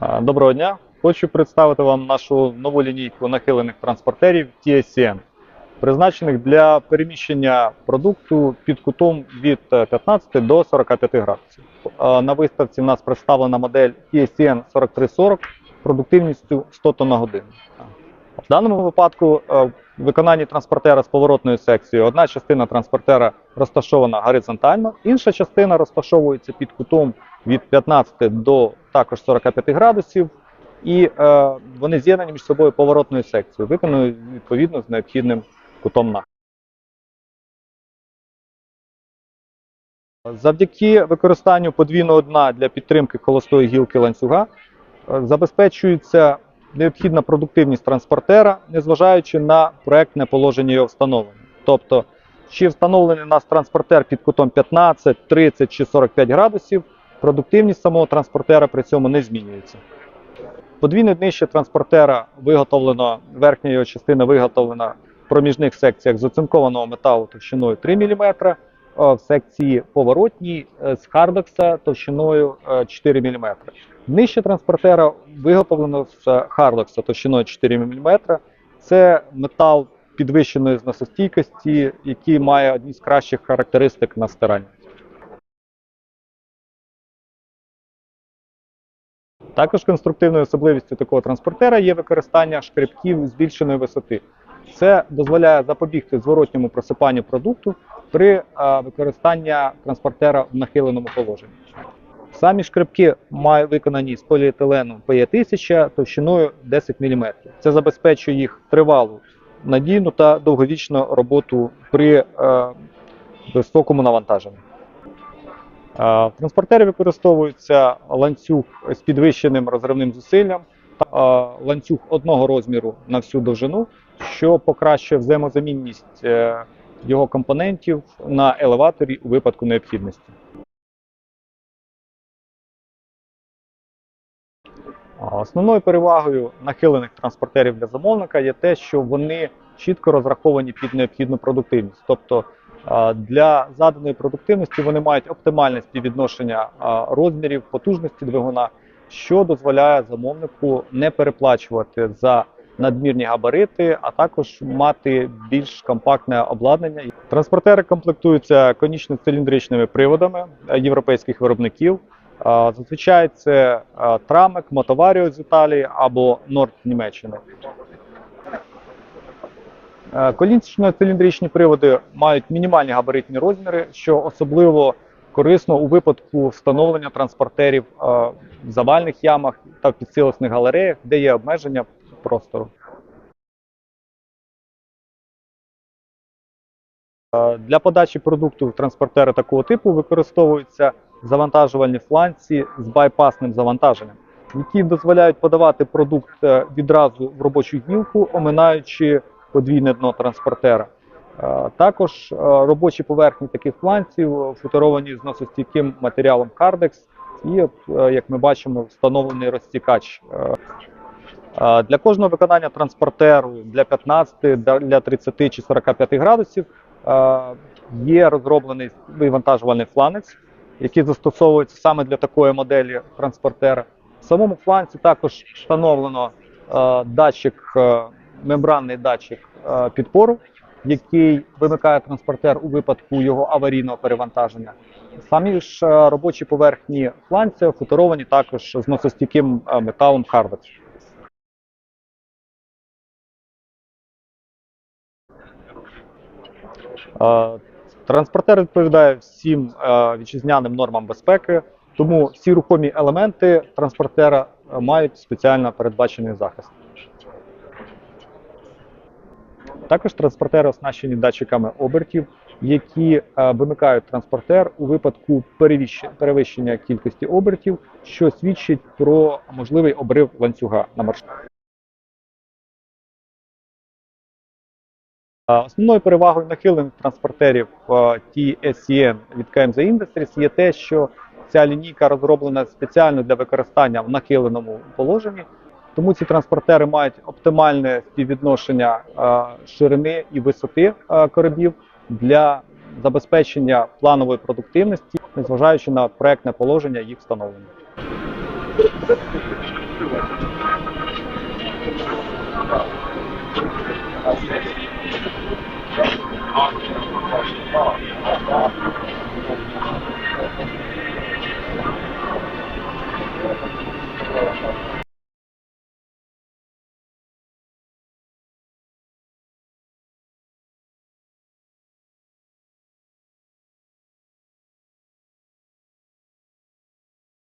Доброго дня. Хочу представити вам нашу нову лінійку нахилених транспортерів TSCN, призначених для переміщення продукту під кутом від е, 15 до 45 градусів. На виставці в нас представлена модель TSCN 4340 продуктивністю 100 тонн на годину. В даному випадку е, виконанні транспортера з поворотною секцією одна частина транспортера розташована горизонтально, інша частина розташовується під кутом від 15 до також 45 градусів, і е, вони з'єднані між собою поворотною секцією, виконані відповідно з необхідним кутом нахилу. Завдяки використанню подвійного дна для підтримки холостої гілки ланцюга е, забезпечується необхідна продуктивність транспортера, незважаючи на проектне положення його встановлення. Тобто, чи встановлений у нас транспортер під кутом 15, 30 чи 45 градусів, продуктивність самого транспортера при цьому не змінюється. Подвійне днище транспортера виготовлено, верхня його частина виготовлена в проміжних секціях з оцинкованого металу товщиною 3 мм, в секції поворотній е, з хардокса товщиною е, 4 мм. Днище транспортера виготовлено з хардокса товщиною 4 мм. Це метал підвищеної зносостійкості, який має одні з кращих характеристик на стирання. Також конструктивною особливістю такого транспортера є використання шкребків збільшеної висоти. Це дозволяє запобігти зворотньому просипанню продукту при використанні транспортера в нахиленому положенні. Самі шкребки мають виконані з поліетилену PE1000 товщиною 10 мм. Це забезпечує їх тривалу, надійну та довговічну роботу при е, високому навантаженні. Е, В транспортері використовується ланцюг з підвищеним розривним зусиллям, та е, ланцюг одного розміру на всю довжину, що покращує взаємозамінність е, його компонентів на елеваторі у випадку необхідності. Основною перевагою нахилених транспортерів для замовника є те, що вони чітко розраховані під необхідну продуктивність. Тобто для заданої продуктивності вони мають оптимальне співвідношення розмірів, потужності двигуна, що дозволяє замовнику не переплачувати за надмірні габарити, а також мати більш компактне обладнання. Транспортери комплектуються конічно-циліндричними приводами е, європейських виробників. Зазвичай це Трамек, Мотоваріо з Італії або Норд Німеччини. Е, Колінчно-циліндричні приводи мають мінімальні габаритні розміри, що особливо корисно у випадку встановлення транспортерів е, в завальних ямах та підсилосних галереях, де є обмеження простору. Е, Для подачі продукту в транспортери такого типу використовуються завантажувальні фланці з байпасним завантаженням, які дозволяють подавати продукт е, відразу в робочу гілку, оминаючи подвійне дно транспортера. Е, Також е, робочі поверхні таких фланців футеровані з носостійким матеріалом Cardex і, як ми бачимо, встановлений розтікач. Для кожного виконання транспортеру для 15, для 30 чи 45 градусів є розроблений вивантажувальний фланець, який застосовується саме для такої моделі транспортера. В самому фланці також встановлено е, датчик, е, мембранний датчик е, підпору, який вимикає транспортер у випадку його аварійного перевантаження. Самі ж е, робочі поверхні фланця футеровані також з носостійким е, металом Harvard. Е, Транспортер відповідає всім е, вітчизняним нормам безпеки, тому всі рухомі елементи транспортера е, мають спеціально передбачений захист. Також транспортери оснащені датчиками обертів, які е, вимикають транспортер у випадку перевищення кількості обертів, що свідчить про можливий обрив ланцюга на маршруті. Основною перевагою нахилених транспортерів TSEN від KMZ Industries є те, що ця лінійка розроблена спеціально для використання в нахиленому положенні, тому ці транспортери мають оптимальне співвідношення ширини і висоти коробів для забезпечення планової продуктивності, незважаючи на проектне положення їх встановлення. Thank you. Hawkins.